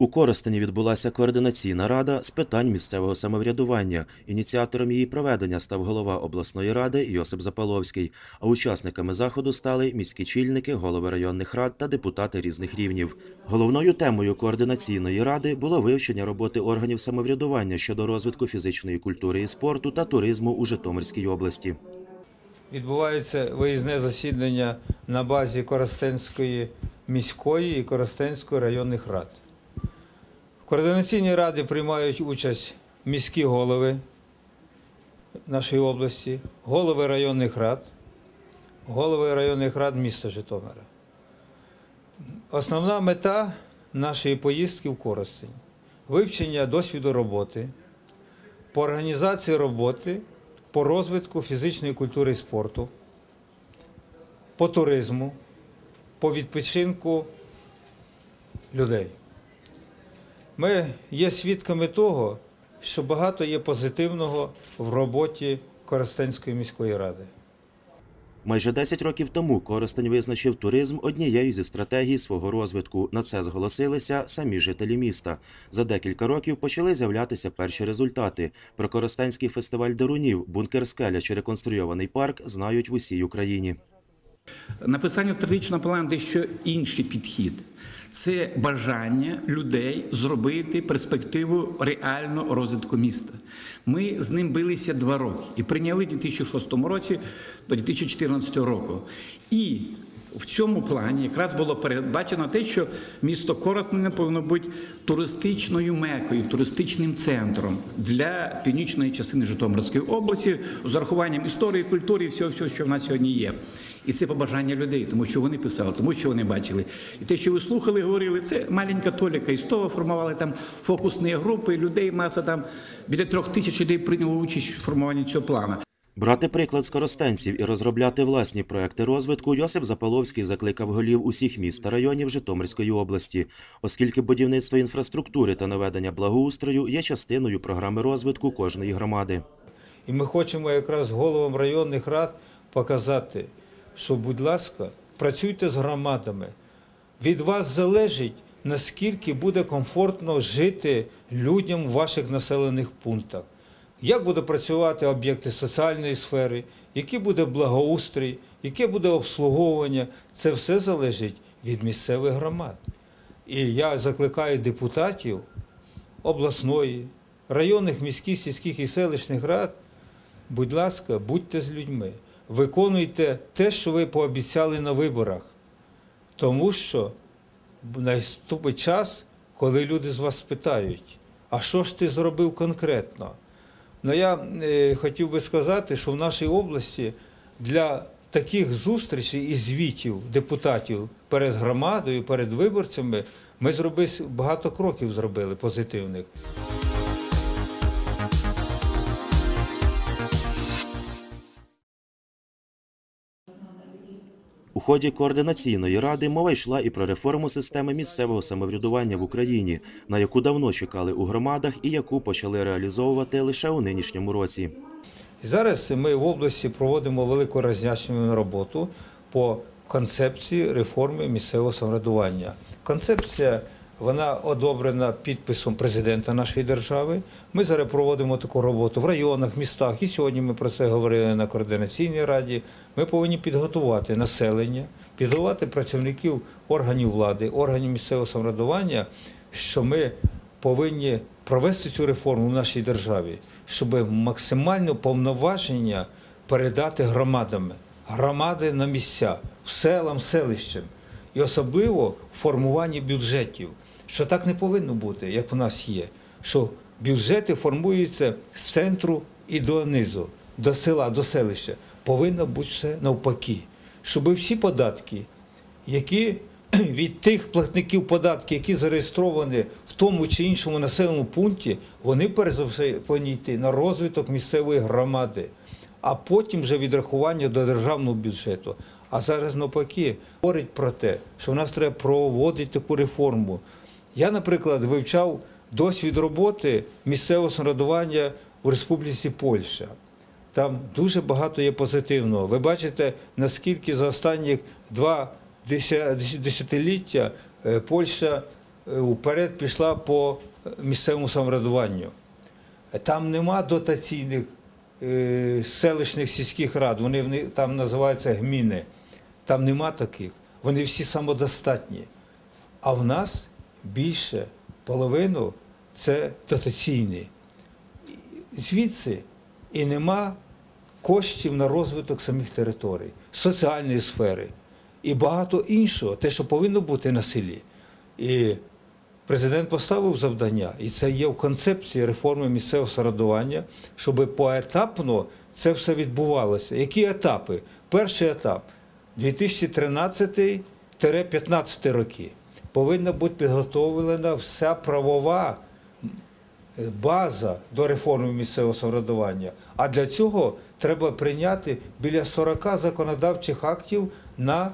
У Коростені відбулася координаційна рада з питань місцевого самоврядування. Ініціатором її проведення став голова обласної ради Йосип Запаловський. А учасниками заходу стали міські чільники, голови районних рад та депутати різних рівнів. Головною темою координаційної ради було вивчення роботи органів самоврядування щодо розвитку фізичної культури і спорту та туризму у Житомирській області. Відбувається виїзне засідання на базі Коростенської міської і Коростенської районних рад. Координаційній раді приймають участь міські голови нашої області, голови районних рад, голови районних рад міста Житомира. Основна мета нашої поїздки в Коростень вивчення досвіду роботи, по організації роботи по розвитку фізичної культури і спорту, по туризму, по відпочинку людей. Ми є свідками того, що багато є позитивного в роботі Коростенської міської ради. Майже 10 років тому Коростень визначив туризм однією зі стратегій свого розвитку. На це зголосилися самі жителі міста. За декілька років почали з'являтися перші результати. Про Коростенський фестиваль Дерунів, бункер скеля чи реконструйований парк знають в усій Україні. Написання стратегічного плану дещо інший підхід. Це бажання людей зробити перспективу реального розвитку міста. Ми з ним билися два роки і прийняли в 2006 році до 2014 року. І в цьому плані якраз було передбачено те, що місто Коростене повинно бути туристичною мекою, туристичним центром для північної частини Житомирської області з урахуванням історії, культури і всього, всього, що в нас сьогодні є. І це побажання людей, тому що вони писали, тому що вони бачили. І те, що ви слухали, говорили, це маленька толіка із того формували там фокусні групи, людей, маса там біля трьох тисяч людей прийняло участь в формуванні цього плану. Брати приклад з коростенців і розробляти власні проекти розвитку Йосип Запаловський закликав голів усіх міст та районів Житомирської області, оскільки будівництво інфраструктури та наведення благоустрою є частиною програми розвитку кожної громади. І ми хочемо якраз головам районних рад показати, що, будь ласка, працюйте з громадами. Від вас залежить, наскільки буде комфортно жити людям в ваших населених пунктах. Як буде працювати об'єкти соціальної сфери, який буде благоустрій, яке буде обслуговування, це все залежить від місцевих громад. І я закликаю депутатів обласної, районних, міських, сільських і селищних рад, будь ласка, будьте з людьми, виконуйте те, що ви пообіцяли на виборах. Тому що наступить час, коли люди з вас спитають, а що ж ти зробив конкретно? Ну я е, хотів би сказати, що в нашій області для таких зустрічей і звітів депутатів перед громадою, перед виборцями ми зробили багато кроків зробили позитивних. У ході координаційної ради мова йшла і про реформу системи місцевого самоврядування в Україні, на яку давно чекали у громадах і яку почали реалізовувати лише у нинішньому році. Зараз ми в області проводимо велику роз'яснювальну роботу по концепції реформи місцевого самоврядування. Концепція вона одобрена підписом президента нашої держави. Ми зараз проводимо таку роботу в районах, містах. І сьогодні ми про це говорили на координаційній раді. Ми повинні підготувати населення, підготувати працівників органів влади, органів місцевого самоврядування, що ми повинні провести цю реформу в нашій державі, щоб максимально повноваження передати громадами, громади на місця, селам, селищам. І особливо в формуванні бюджетів, що так не повинно бути, як в нас є. Що бюджети формуються з центру і до низу, до села, до селища. Повинно бути все навпаки, щоб всі податки, які від тих платників податків, які зареєстровані в тому чи іншому населеному пункті, вони перш йти на розвиток місцевої громади, а потім вже відрахування до державного бюджету. А зараз навпаки говорить про те, що в нас треба проводити таку реформу. Я, наприклад, вивчав досвід роботи місцевого самоврядування у Республіці Польща. Там дуже багато є позитивного. Ви бачите, наскільки за останні два десятиліття е, Польща е, вперед пішла по е, місцевому самоврядуванню. Там нема дотаційних е, селищних сільських рад, вони там називаються гміни. Там нема таких. Вони всі самодостатні. А в нас більше половину це дотаційні. Звідси і нема коштів на розвиток самих територій, соціальної сфери і багато іншого, те, що повинно бути на селі. І президент поставив завдання, і це є в концепції реформи місцевого самоврядування, щоб поетапно це все відбувалося. Які етапи? Перший етап 2013-15 роки. Повинна бути підготовлена вся правова база до реформи місцевого самоврядування. А для цього треба прийняти біля 40 законодавчих актів на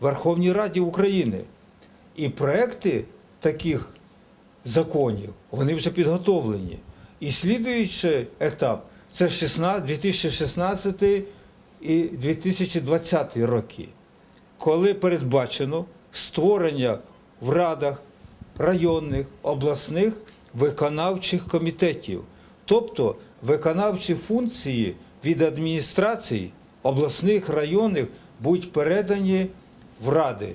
Верховній Раді України. І проекти таких законів вони вже підготовлені. І слідуючий етап це 2016 і 2020 роки, коли передбачено створення в радах районних, обласних виконавчих комітетів, тобто виконавчі функції від адміністрацій обласних районних будуть передані в ради.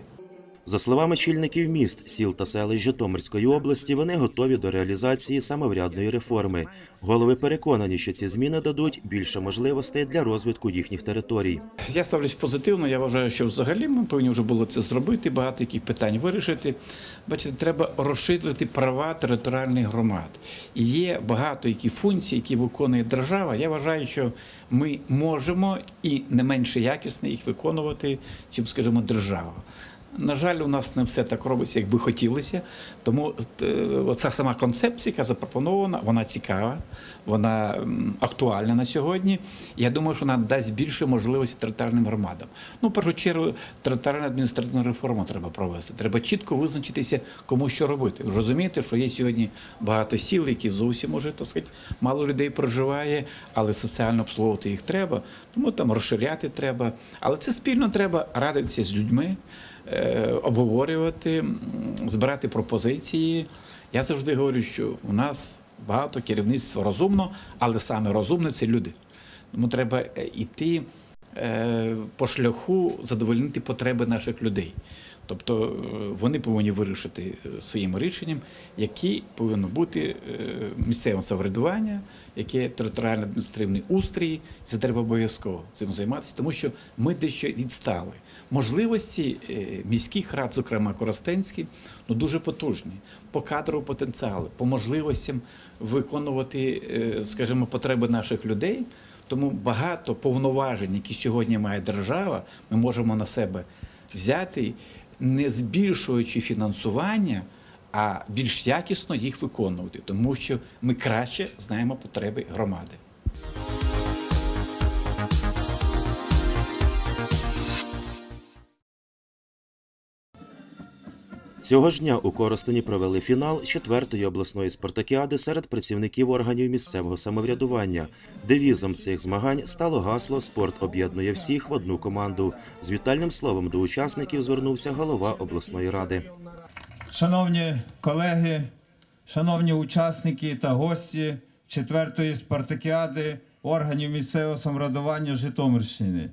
За словами чільників міст, сіл та селищ Житомирської області, вони готові до реалізації самоврядної реформи. Голови переконані, що ці зміни дадуть більше можливостей для розвитку їхніх територій. Я ставлюсь позитивно. Я вважаю, що взагалі ми повинні вже було це зробити, багато яких питань вирішити. Бачите, треба розширити права територіальних громад. І є багато які функцій, які виконує держава. Я вважаю, що ми можемо і не менше якісно їх виконувати, чим, скажімо, держава. На жаль, у нас не все так робиться, як би хотілося. Тому е, оця сама концепція, яка запропонована, вона цікава, вона актуальна на сьогодні. Я думаю, що вона дасть більше можливості територіальним громадам. Ну, в першу чергу, територіальну адміністративну реформу треба провести. Треба чітко визначитися, кому що робити. Розумієте, що є сьогодні багато сіл, які зовсім може так сказати, мало людей проживає, але соціально обслуговувати їх треба. Тому там розширяти треба. Але це спільно треба радитися з людьми обговорювати, збирати пропозиції. Я завжди говорю, що у нас багато керівництва розумно, але саме розумне це люди. Тому треба йти по шляху задовольнити потреби наших людей. Тобто е, вони повинні вирішити е, своїм рішенням, які повинно бути е, місцеве самоврядування, яке територіально адміністративний устрій. Це треба обов'язково цим займатися, тому що ми дещо відстали. Можливості міських рад, зокрема Коростенський, ну дуже потужні по кадровому потенціалу, по можливостям виконувати, скажімо, потреби наших людей. Тому багато повноважень, які сьогодні має держава, ми можемо на себе взяти, не збільшуючи фінансування, а більш якісно їх виконувати, тому що ми краще знаємо потреби громади. Цього ж дня у Коростені провели фінал четвертої обласної спартакіади серед працівників органів місцевого самоврядування. Девізом цих змагань стало гасло Спорт об'єднує всіх в одну команду. З вітальним словом до учасників звернувся голова обласної ради. Шановні колеги, шановні учасники та гості четвертої спартакіади органів місцевого самоврядування Житомирщини.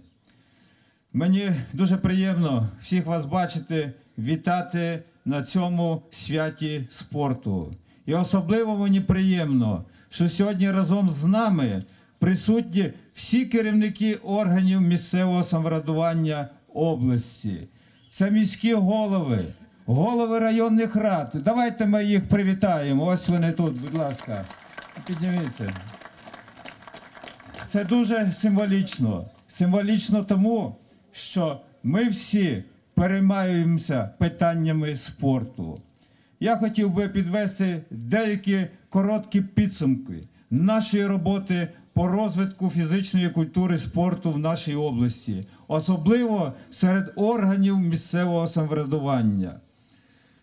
Мені дуже приємно всіх вас бачити, вітати на цьому святі спорту. І особливо мені приємно, що сьогодні разом з нами присутні всі керівники органів місцевого самоврядування області. Це міські голови, голови районних рад. Давайте ми їх привітаємо. Ось вони тут, будь ласка. Підніміться. Це дуже символічно. Символічно тому, що ми всі переймаємося питаннями спорту. Я хотів би підвести деякі короткі підсумки нашої роботи по розвитку фізичної культури спорту в нашій області, особливо серед органів місцевого самоврядування.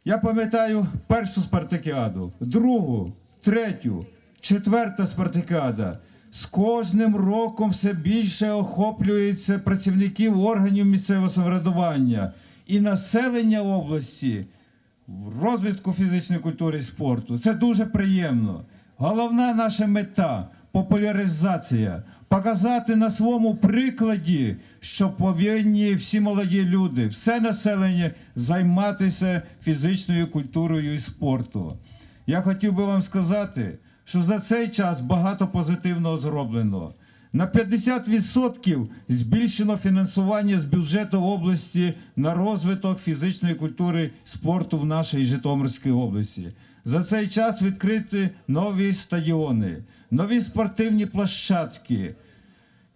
Я пам'ятаю першу спартакіаду, другу, третю, четверта спартакіада. З кожним роком все більше охоплюється працівників органів місцевого самоврядування і населення області в розвитку фізичної культури і спорту. Це дуже приємно. Головна наша мета популяризація. Показати на своєму прикладі, що повинні всі молоді люди, все населення займатися фізичною культурою і спорту. Я хотів би вам сказати, що за цей час багато позитивного зроблено. На 50% збільшено фінансування з бюджету області на розвиток фізичної культури спорту в нашій Житомирській області. За цей час відкриті нові стадіони, нові спортивні площадки.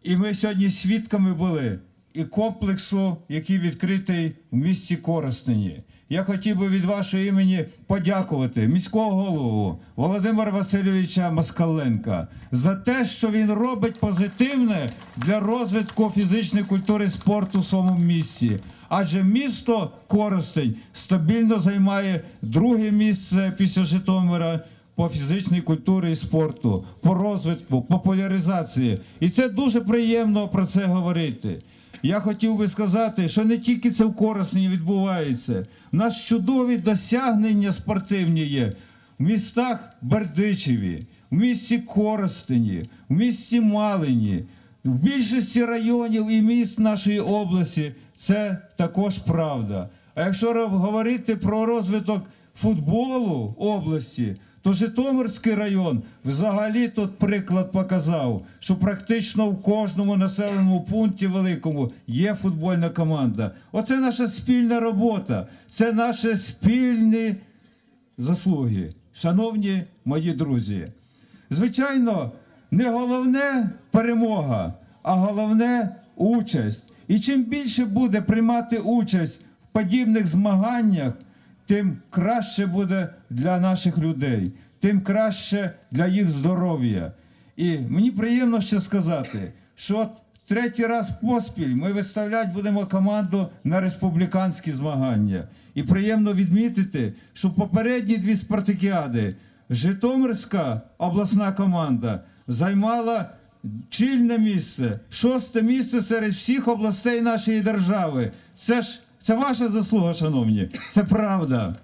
І ми сьогодні свідками були і комплексу, який відкритий в місті Коростені. Я хотів би від вашого імені подякувати міського голову Володимира Васильовича Москаленка за те, що він робить позитивне для розвитку фізичної культури і спорту в своєму місті. Адже місто Коростень стабільно займає друге місце після Житомира по фізичній культурі і спорту, по розвитку, популяризації. І це дуже приємно про це говорити. Я хотів би сказати, що не тільки це в Коростені відбувається. У нас чудові досягнення спортивні є в містах Бердичеві, в місті Коростені, в місті Малині, в більшості районів і міст нашої області. Це також правда. А якщо говорити про розвиток футболу області, то Житомирський район взагалі тут приклад показав, що практично в кожному населеному пункті великому є футбольна команда. Оце наша спільна робота, це наші спільні заслуги. Шановні мої друзі, звичайно, не головне перемога, а головне участь. І чим більше буде приймати участь в подібних змаганнях, тим краще буде для наших людей, тим краще для їх здоров'я. І мені приємно ще сказати, що от третій раз поспіль ми виставляти будемо команду на республіканські змагання. І приємно відмітити, що попередні дві спартакіади Житомирська обласна команда займала чільне місце, шосте місце серед всіх областей нашої держави. Це ж це ваша заслуга, шановні. Це правда.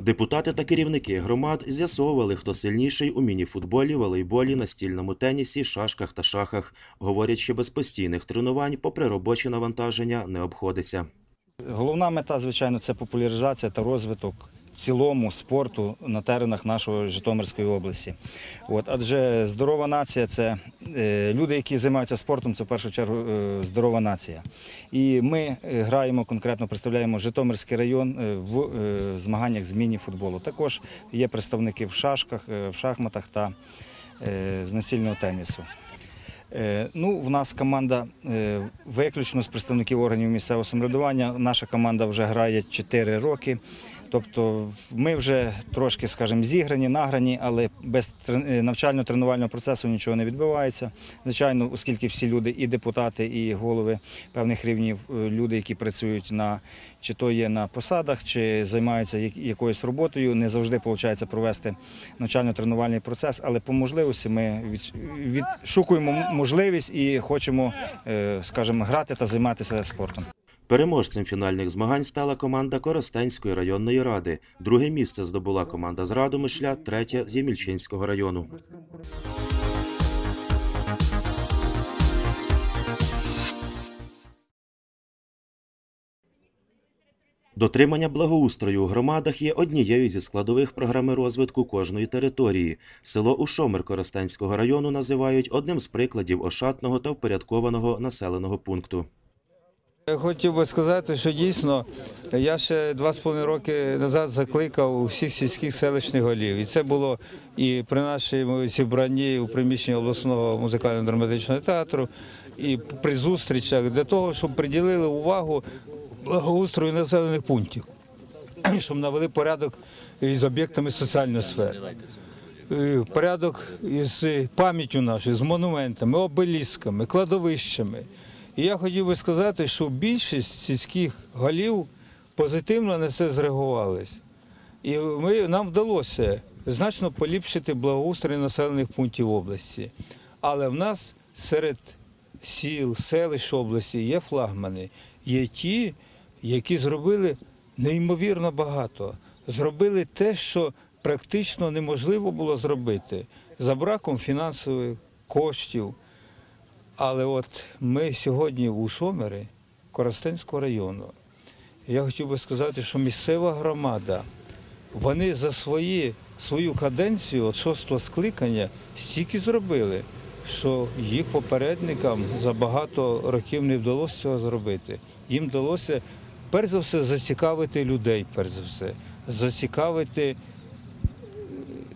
Депутати та керівники громад з'ясовували, хто сильніший у мініфутболі, волейболі, настільному тенісі, шашках та шахах. Говорять, що без постійних тренувань, попри робочі навантаження, не обходиться. Головна мета, звичайно, це популяризація та розвиток в цілому спорту на теренах нашої Житомирської області. От, адже здорова нація це е, люди, які займаються спортом, це в першу чергу е, здорова нація. І ми е, граємо конкретно, представляємо Житомирський район в змаганнях з міні-футболу. Також є представники в шашках, в шахматах та з настільного тенісу. Ну, в нас команда виключно з представників органів місцевого самоврядування. Наша команда вже грає 4 роки. Тобто ми вже трошки, скажімо, зіграні, награні, але без е, навчально-тренувального процесу нічого не відбувається. Звичайно, оскільки всі люди, і депутати, і голови певних рівнів, е, люди, які працюють на чи то є на посадах, чи займаються якоюсь роботою, не завжди виходить провести навчально-тренувальний процес, але по можливості ми від- відшукуємо можливість і хочемо, е, скажімо, грати та займатися спортом. Переможцем фінальних змагань стала команда Коростенської районної ради. Друге місце здобула команда з Радомишля, третє з Ємільчинського району. Дотримання благоустрою у громадах є однією зі складових програми розвитку кожної території. Село Ушомир Коростенського району називають одним з прикладів ошатного та впорядкованого населеного пункту. Хотів би сказати, що дійсно я ще два з половиною роки назад закликав всіх сільських селищних голів. І це було і при нашому зібранні у приміщенні обласного музикально-драматичного театру, і при зустрічах для того, щоб приділили увагу благоустрою населених пунктів, щоб навели порядок із об'єктами соціальної сфери. Е, порядок із пам'яттю нашою, з монументами, обелісками, кладовищами. І я хотів би сказати, що більшість сільських голів позитивно на це зреагувались. І ми, нам вдалося значно поліпшити благоустрій населених пунктів області. Але в нас серед сіл, селищ області є флагмани, є ті, які зробили неймовірно багато. Зробили те, що практично неможливо було зробити за браком фінансових коштів. Але от ми сьогодні у Шомері Коростенського району. Я хотів би сказати, що місцева громада, вони за свої, свою каденцію, от шостого скликання, стільки зробили, що їх попередникам за багато років не вдалося цього зробити. Їм вдалося, перш за все, зацікавити людей, перш за все, зацікавити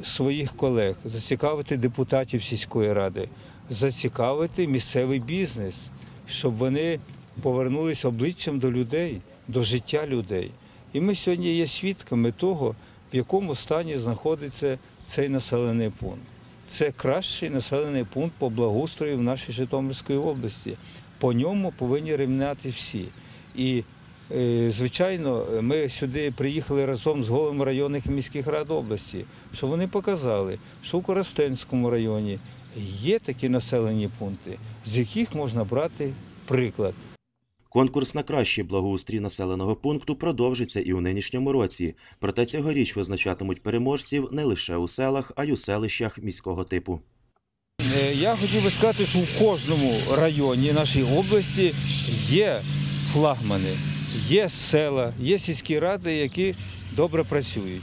своїх колег, зацікавити депутатів сільської ради, зацікавити місцевий бізнес, щоб вони повернулися обличчям до людей, до життя людей. І ми сьогодні є свідками того, в якому стані знаходиться цей населений пункт. Це кращий населений пункт по благоустрою в нашій Житомирській області. По ньому повинні рівняти всі. І Е, Звичайно, ми сюди приїхали разом з головами районних і міських рад області, щоб вони показали, що у Коростенському районі є такі населені пункти, з яких можна брати приклад. Конкурс на кращий благоустрій населеного пункту продовжиться і у нинішньому році. Проте цьогоріч визначатимуть переможців не лише у селах, а й у селищах міського типу. Е, Я хотів би сказати, що в кожному районі нашої області є флагмани, є села, є сільські ради, які добре працюють.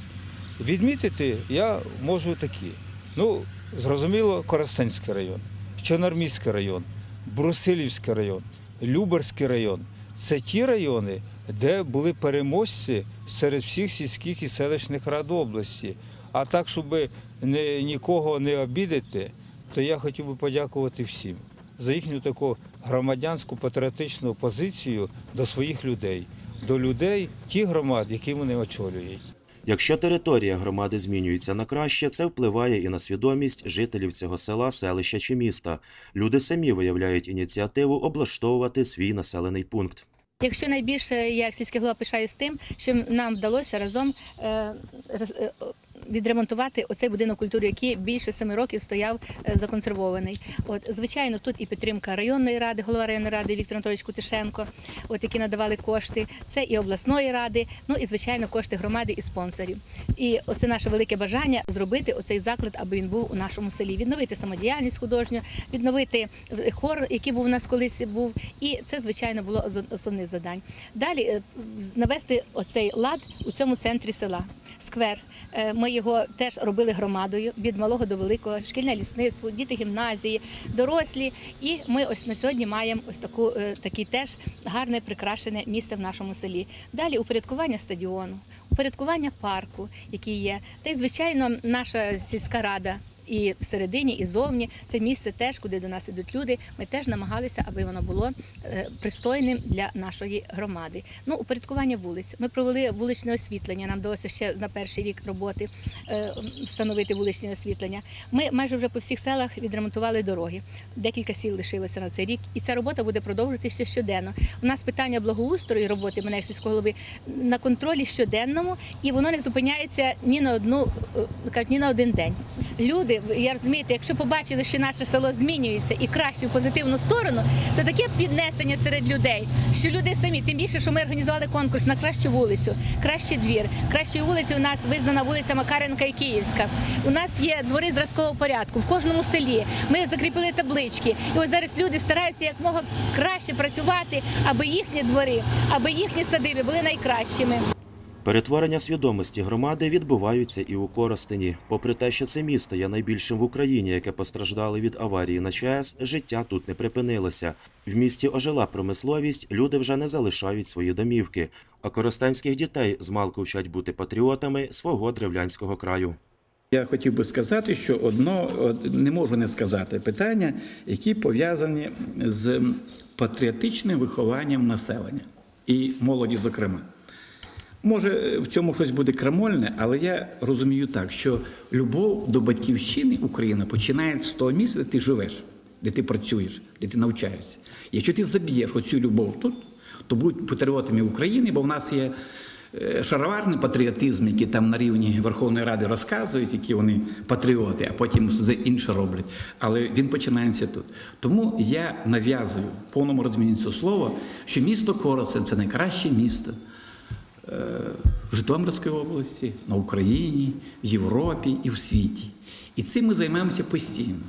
Відмітити я можу такі. Ну, зрозуміло, Коростенський район, Чорнорміський район, Брусилівський район, Люберський район. Це ті райони, де були переможці серед всіх сільських і селищних рад області. А так, щоб не, нікого не обідати, то я хотів би подякувати всім за їхню таку громадянську патріотичну позицію до своїх людей, до людей тих громад, які вони очолюють. Якщо територія громади змінюється на краще, це впливає і на свідомість жителів цього села, селища чи міста. Люди самі виявляють ініціативу облаштовувати свій населений пункт. Якщо найбільше я як сільський голова пишаюсь тим, що нам вдалося разом е, роз- е, відремонтувати оцей будинок культури, який більше семи років стояв е, законсервований. От звичайно, тут і підтримка районної ради, голова районної ради Віктор Анатолійович Кутишенко, от які надавали кошти. Це і обласної ради, ну і звичайно кошти громади і спонсорів. І оце наше велике бажання зробити оцей заклад, аби він був у нашому селі, відновити самодіяльність художню, відновити е, хор, який був у нас колись був. І це звичайно було основних завдань. Далі е, навести оцей лад у цьому центрі села. Сквер. Ми його теж робили громадою від малого до великого, шкільне лісництво, діти гімназії, дорослі. І ми ось на сьогодні маємо ось таку такі теж гарне прикрашене місце в нашому селі. Далі упорядкування стадіону, упорядкування парку, який є. Та й звичайно, наша сільська рада. І всередині, і зовні це місце теж, куди до нас ідуть люди. Ми теж намагалися, аби воно було е, пристойним для нашої громади. Ну, упорядкування вулиць. Ми провели вуличне освітлення. Нам вдалося ще на перший рік роботи е, встановити вуличне освітлення. Ми майже вже по всіх селах відремонтували дороги. Декілька сіл лишилося на цей рік, і ця робота буде продовжуватися щоденно. У нас питання благоустрою роботи мене як сільського голови на контролі щоденному, і воно не зупиняється ні на одну е, ні на один день. Люди, я розумієте, якщо побачили, що наше село змінюється і краще в позитивну сторону, то таке піднесення серед людей, що люди самі, тим більше, що ми організували конкурс на кращу вулицю, кращий двір. Кращою вулицею у нас визнана вулиця Макаренка і Київська. У нас є двори зразкового порядку в кожному селі. Ми закріпили таблички. І ось зараз люди стараються якмога краще працювати, аби їхні двори, аби їхні садиби були найкращими. Перетворення свідомості громади відбуваються і у Коростені. Попри те, що це місто є найбільшим в Україні, яке постраждало від аварії на ЧАЕС, життя тут не припинилося. В місті ожила промисловість, люди вже не залишають свої домівки. А коростенських дітей змалку вчать бути патріотами свого древлянського краю. Я хотів би сказати, що одно не можу не сказати питання, які пов'язані з патріотичним вихованням населення і молоді, зокрема. Може, в цьому щось буде крамольне, але я розумію так, що любов до батьківщини Україна починає з того місця, де ти живеш, де ти працюєш, де ти навчаєшся. Якщо ти заб'єш оцю любов тут, то будуть патріотами України, бо в нас є е, шароварний патріотизм, який там на рівні Верховної Ради розказують, які вони патріоти, а потім з- інше роблять. Але він починається тут. Тому я нав'язую в повному розумінні цього слова, що місто Коростень це найкраще місто. В Житомирській області, на Україні, в Європі і в світі. І цим ми займаємося постійно.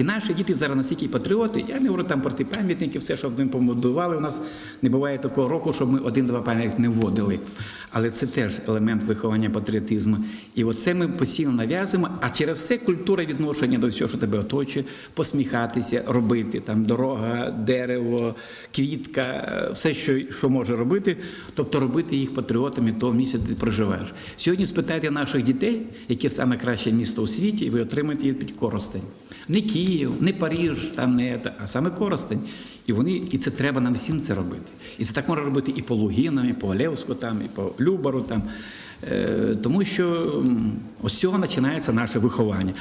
І наші діти зараз настільки патріоти, я не говорю там про ті пам'ятники, все, щоб ми побудували. У нас не буває такого року, щоб ми один-два пам'ятники не вводили. Але це теж елемент виховання патріотизму. І оце ми постійно нав'язуємо, а через це культура відношення до всього, що тебе оточує, посміхатися, робити там дорога, дерево, квітка, е, все, що, що може робити, тобто робити їх патріотами того місця, де ти проживаєш. Сьогодні спитайте наших дітей, яке саме краще місто у світі, і ви отримаєте відповідь Коростень. Не Київ, не Париж, там не а саме Коростень. І вони, і це треба нам всім це робити. І це так можна робити і по Лугінам, і по Олевську, там, і по Любару. Там. Е, тому що ось цього починається наше виховання.